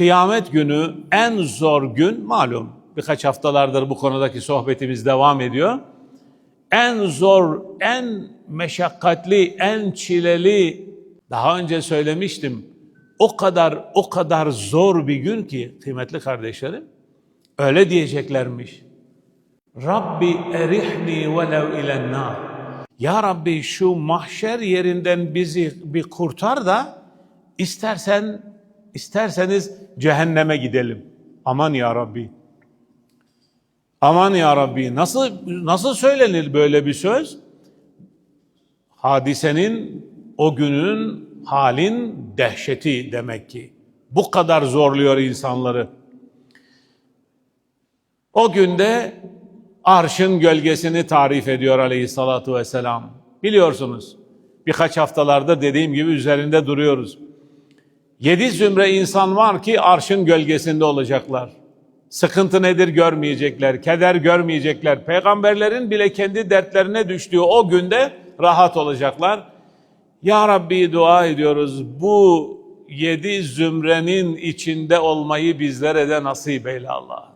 Kıyamet günü en zor gün malum. Birkaç haftalardır bu konudaki sohbetimiz devam ediyor. En zor, en meşakkatli, en çileli daha önce söylemiştim. O kadar o kadar zor bir gün ki kıymetli kardeşlerim. Öyle diyeceklermiş. Rabbi erihni velev ilen nar. Ya Rabbi şu mahşer yerinden bizi bir kurtar da istersen isterseniz cehenneme gidelim. Aman ya Rabbi. Aman ya Rabbi. Nasıl nasıl söylenir böyle bir söz? Hadisenin o günün halin dehşeti demek ki. Bu kadar zorluyor insanları. O günde arşın gölgesini tarif ediyor aleyhissalatu vesselam. Biliyorsunuz birkaç haftalarda dediğim gibi üzerinde duruyoruz. Yedi zümre insan var ki arşın gölgesinde olacaklar. Sıkıntı nedir görmeyecekler, keder görmeyecekler. Peygamberlerin bile kendi dertlerine düştüğü o günde rahat olacaklar. Ya Rabbi dua ediyoruz bu yedi zümrenin içinde olmayı bizlere de nasip eyle Allah.